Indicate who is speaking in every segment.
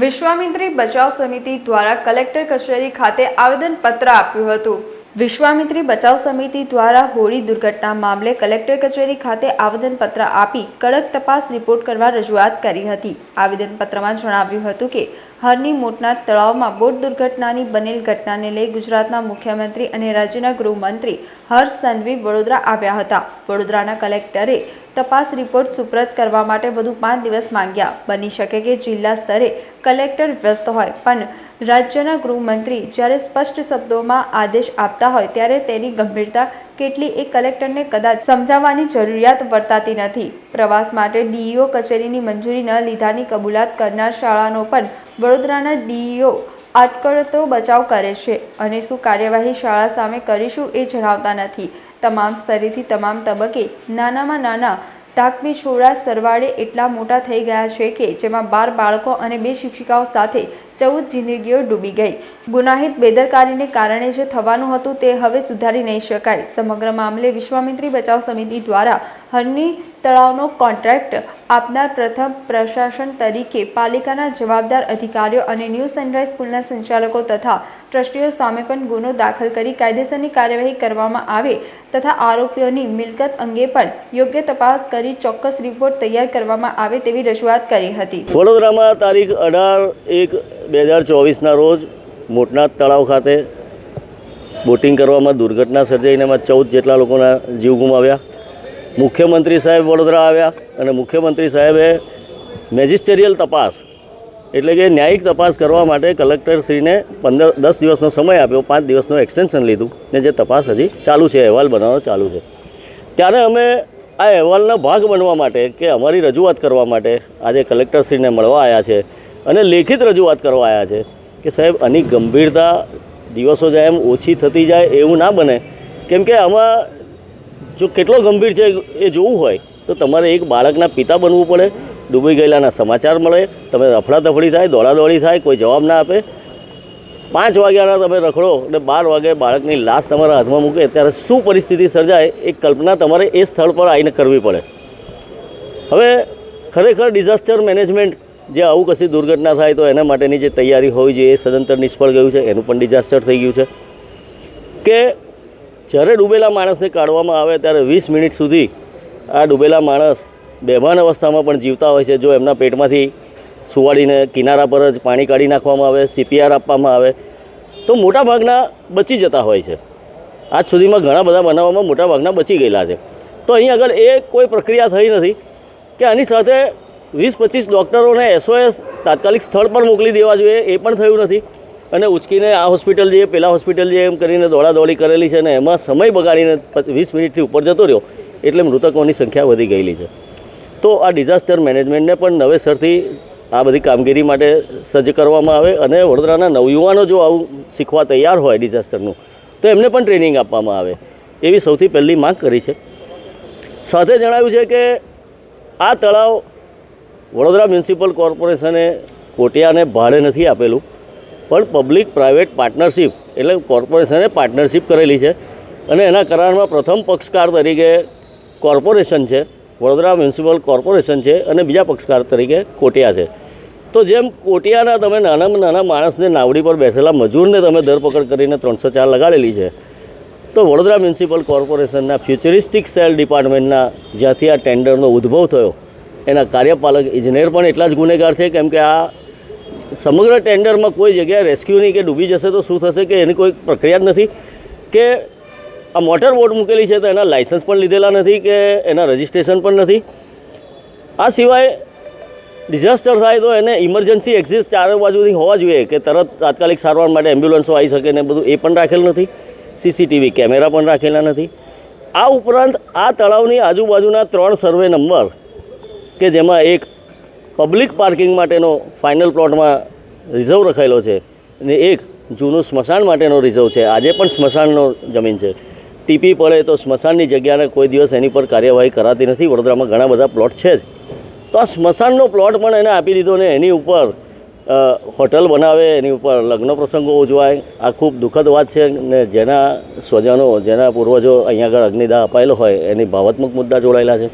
Speaker 1: વિશ્વામિત્રી બચાવ સમિતિ દ્વારા કલેક્ટર કચેરી ખાતે આવેદનપત્ર આપ્યું હતું. વિશ્વામિત્રી બચાવ સમિતિ દ્વારા હોળી દુર્ઘટના મામલે કલેક્ટર કચેરી ખાતે આવેદનપત્ર આપી કડક તપાસ રિપોર્ટ કરવા રજૂઆત કરી હતી. આવેદનપત્રમાં જણાવ્યું હતું કે, હરની મોટના તળાવમાં બોટ દુર્ઘટનાની બનેલ ઘટનાને લઈ ગુજરાતના મુખ્યમંત્રી અને રાજ્યના ગૃહમંત્રી હર્ષ સંઘવી વડોદરા આવ્યા હતા. વડોદરાના કલેક્ટરે તપાસ રિપોર્ટ સુપ્રત કરવા માટે વધુ પાંચ દિવસ માંગ્યા. બની શકે કે જિલ્લા સ્તરે કલેક્ટર વ્યસ્ત હોય. પણ રાજ્યના ગૃહમંત્રી જ્યારે સ્પષ્ટ શબ્દોમાં આદેશ આપતા હોય ત્યારે તેની ગંભીરતા કેટલી એ કલેક્ટરને કદાચ સમજાવવાની જરૂરિયાત વર્તાતી નથી. પ્રવાસ માટે ડીઈઓ કચેરીની મંજૂરી ન લીધાની કબૂલાત કરનાર શાળાનો પણ વડોદરાના ડીઈઓ અટકળતો બચાવ કરે છે અને શું કાર્યવાહી શાળા સામે કરીશું એ જણાવતા નથી. તમામ સ્તરેથી તમામ તબક્કે નાનામાં નાના ટાંકમીછોડા સરવાળે એટલા મોટા થઈ ગયા છે કે જેમાં બાર બાળકો અને બે શિક્ષિકાઓ સાથે ચૌદ જિંદગીઓ ડૂબી ગઈ. ગુનાહિત બેદરકારીને કારણે જે થવાનું હતું તે હવે સુધારી નહીં શકાય. સમગ્ર મામલે વિશ્વામિત્રી બચાવ સમિતિ દ્વારા હરની તળાવનો કોન્ટ્રાક્ટ આપનાર પ્રથમ પ્રશાસન તરીકે પાલિકાના જવાબદાર અધિકારીઓ અને ન્યૂ સનરાઇઝ સ્કૂલના સંચાલકો તથા ટ્રસ્ટીઓ સામે પણ ગુનો દાખલ કરી કાયદેસરની કાર્યવાહી કરવામાં આવે તથા આરોપીઓની મિલકત અંગે પણ યોગ્ય તપાસ કરી ચોક્કસ રિપોર્ટ તૈયાર કરવામાં આવે તેવી રજૂઆત કરી હતી.
Speaker 2: વડોદરામાં તારીખ અઢાર એક બે હજાર ચોવીસના રોજ મોટનાથ તળાવ ખાતે બોટિંગ કરવામાં દુર્ઘટના સર્જાઈને એમાં ચૌદ જેટલા લોકોના જીવ ગુમાવ્યા. મુખ્યમંત્રી સાહેબ વડોદરા આવ્યા અને મુખ્યમંત્રી સાહેબે મેજિસ્ટેરિયલ તપાસ એટલે કે ન્યાયિક તપાસ કરવા માટે કલેક્ટરશ્રીને પંદર, દસ દિવસનો સમય આપ્યો, પાંચ દિવસનો એક્સટેન્શન લીધું ને જે તપાસ હજી ચાલુ છે, અહેવાલ બનાવવાનો ચાલુ છે. ત્યારે અમે આ અહેવાલના ભાગ બનવા માટે કે અમારી રજૂઆત કરવા માટે આજે કલેક્ટરશ્રીને મળવા આવ્યા છે. અને લેખિત રજૂઆત કરવા આવ્યા છે કે સાહેબ, આની ગંભીરતા દિવસો જાય એમ ઓછી થતી જાય એવું ના બને. કેમ કે આમાં જો કેટલો ગંભીર છે એ જોવું હોય, તો તમારે એક બાળકના પિતા બનવું પડે, ડૂબી ગયેલાના સમાચાર મળે, તમે રફડાતફડી થાય, દોડાદોડી થાય, કોઈ જવાબ ના આપે. પાંચ વાગ્યાના તમે રખડો અને બાર વાગે બાળકની લાશ તમારા હાથમાં મૂકે, ત્યારે શું પરિસ્થિતિ સર્જાય એ કલ્પના તમારે એ સ્થળ પર આવીને કરવી પડે. હવે ખરેખર ડિઝાસ્ટર મેનેજમેન્ટ જે આવું કશી દુર્ઘટના થાય તો એના માટેની જે તૈયારી હોવી જોઈએ, એ સદંતર નિષ્ફળ ગયું છે, એનું પણ ડિઝાસ્ટર થઈ ગયું છે. કે જ્યારે ડૂબેલા માણસને કાઢવામાં આવે ત્યારે વીસ મિનિટ સુધી આ ડૂબેલા માણસ બેભાન અવસ્થામાં પણ જીવતા હોય છે, જો એમના પેટમાંથી સુવાડીને કિનારા પર જ પાણી કાઢી નાખવામાં આવે સીપીઆર આપવામાં આવે, તો મોટાભાગના બચી જતા હોય છે. આજ સુધીમાં ઘણા બધા બનાવોમાં મોટાભાગના બચી ગયેલા છે. તો અહીં આગળ એ કોઈ પ્રક્રિયા થઈ નથી કે આની સાથે વીસ પચીસ ડૉક્ટરોને એસઓએસ તાત્કાલિક સ્થળ પર મોકલી દેવા જોઈએ, એ પણ થયું નથી. અને ઉચકીને આ હોસ્પિટલ જઈએ પેલા હોસ્પિટલ જઈએ એમ કરીને દોડાદોડી કરેલી છે અને એમાં સમય બગાડીને વીસ મિનિટથી ઉપર જતો રહ્યો, એટલે મૃતકોની સંખ્યા વધી ગયેલી છે. તો આ ડિઝાસ્ટર મેનેજમેન્ટને પણ નવેસરથી આ બધી કામગીરી માટે સજ્જ કરવામાં આવે અને વડોદરાના નવયુવાનો જો આવું શીખવા તૈયાર હોય ડિઝાસ્ટરનું, તો એમને પણ ટ્રેનિંગ આપવામાં આવે. એવી સૌથી પહેલી માંગ કરી છે. સાથે જણાવ્યું છે કે આ તળાવ વડોદરા મ્યુનિસિપલ કોર્પોરેશને કોટિયાને ભાડે નથી આપેલું, પણ પબ્લિક પ્રાઇવેટ પાર્ટનરશિપ એટલે કોર્પોરેશને પાર્ટનરશિપ કરેલી છે અને એના કરારમાં પ્રથમ પક્ષકાર તરીકે કોર્પોરેશન છે, વડોદરા મ્યુનિસિપલ કોર્પોરેશન છે અને બીજા પક્ષકાર તરીકે કોટિયા છે. તો જેમ કોટિયાના તમે નાનામાં નાના માણસને નાવડી પર બેઠેલા મજૂરને તમે ધરપકડ કરીને ત્રણસો ચાર લગાડેલી છે, તો વડોદરા મ્યુનિસિપલ કોર્પોરેશનના ફ્યુચરિસ્ટિક સેલ ડિપાર્ટમેન્ટના જ્યાંથી આ ટેન્ડરનો ઉદ્ભવ થયો એના કાર્યપાલક, ઇજનેર પણ એટલા જ ગુનેગાર છે કેમ કે આ સમગ્ર ટેન્ડરમાં કોઈ જગ્યાએ રેસ્ક્યુ નહીં કે ડૂબી જશે તો શું થશે કે એની કોઈ પ્રક્રિયા જ નથી. કે આ મોટર બોટ મૂકેલી છે તો એના લાઇસન્સ પણ લીધેલા નથી કે એના રજિસ્ટ્રેશન પણ નથી. આ સિવાય ડિઝાસ્ટર થાય તો એને ઇમરજન્સી એક્ઝિસ્ટ ચારે બાજુથી હોવા જોઈએ કે તરત તાત્કાલિક સારવાર માટે એમ્બ્યુલન્સો આવી શકે ને બધું એ પણ રાખેલ નથી. સીસીટીવી કેમેરા પણ રાખેલા નથી. આ ઉપરાંત આ તળાવની આજુબાજુના ત્રણ સર્વે નંબર કે જેમાં એક પબ્લિક પાર્કિંગ માટેનો ફાઇનલ પ્લોટમાં રિઝર્વ રખાયેલો છે અને એક જૂનું સ્મશાન માટેનો રિઝર્વ છે. આજે પણ સ્મશાનનો જમીન છે. ટીપી પડે તો સ્મશાનની જગ્યાને કોઈ દિવસ એની પર કાર્યવાહી કરાતી નથી. વડોદરામાં ઘણા બધા પ્લોટ છે જ. તો આ સ્મશાનનો પ્લોટ પણ એને આપી દીધો ને એની ઉપર હોટલ બનાવે, એની ઉપર લગ્ન પ્રસંગો ઉજવાય. આ ખૂબ દુઃખદ વાત છે ને જેના સ્વજનો, જેના પૂર્વજો અહીંયા આગળ અગ્નિદાહ અપાયેલો હોય એની ભાવાત્મક મુદ્દા જોડાયેલા છે.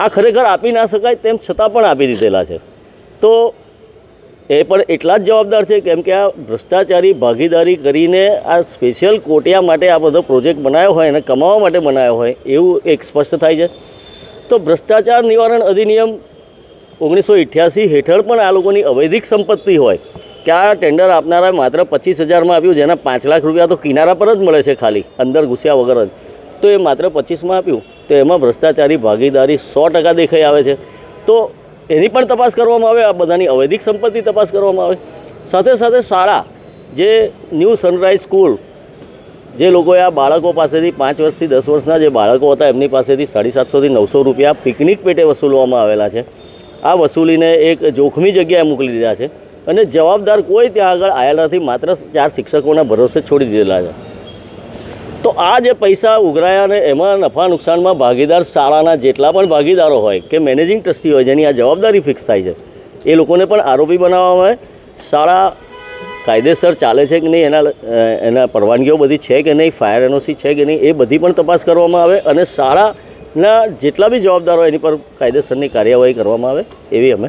Speaker 2: આ ખરેખર આપી ના શકાય તેમ છતાં પણ આપી દીધેલા છે. તો એ પણ એટલા જ જવાબદાર છે કેમ કે આ ભ્રષ્ટાચારી ભાગીદારી કરીને આ સ્પેશિયલ કોટિયા માટે આ બધો પ્રોજેક્ટ બનાવ્યો હોય અને કમાવા માટે બનાવ્યો હોય એવું એક સ્પષ્ટ થાય છે. તો ભ્રષ્ટાચાર નિવારણ અધિનિયમ ઓગણીસો અઠ્યાસી હેઠળ પણ આ લોકોની અવૈધિક સંપત્તિ હોય કે આ ટેન્ડર આપનારા માત્ર પચીસ હજારમાં આપ્યું જેના પાંચ લાખ રૂપિયા તો કિનારા પર જ મળે છે ખાલી, અંદર ઘૂસ્યા વગર જ. તો એ માત્ર પચીસમાં આપ્યું. તો એમાં ભ્રષ્ટાચારી ભાગીદારી સો ટકા દેખાઈ આવે છે. તો એની પણ તપાસ કરવામાં આવે, આ બધાની અવૈધિક સંપત્તિ તપાસ કરવામાં આવે. સાથે સાથે શાળા, જે ન્યૂ સનરાઈઝ સ્કૂલ, જે લોકોએ આ બાળકો પાસેથી પાંચ વર્ષથી દસ વર્ષના જે બાળકો હતા, એમની પાસેથી સાડી સાતસોથી નવસો રૂપિયા પિકનિક પેટે વસૂલવામાં આવેલા છે. આ વસૂલીને એક જોખમી જગ્યાએ મોકલી દીધા છે અને જવાબદાર કોઈ ત્યાં આગળ આવેલા નથી માત્ર ચાર શિક્ષકોના ભરોસે છોડી દીધેલા છે. તો આ જે પૈસા ઉઘરાયા ને એમાં નફા નુકસાનમાં ભાગીદાર શાળાના જેટલા પણ ભાગીદારો હોય કે મેનેજિંગ ટ્રસ્ટી હોય જેની આ જવાબદારી ફિક્સ થાય છે, એ લોકોને પણ આરોપી બનાવવામાં આવે. શાળા કાયદેસર ચાલે છે કે નહીં, એના એના પરવાનગીઓ બધી છે કે નહીં, ફાયર એનઓસી છે કે નહીં, એ બધી પણ તપાસ કરવામાં આવે અને શાળાના જેટલા બી જવાબદારો એની પર કાયદેસરની કાર્યવાહી કરવામાં આવે, એવી અમે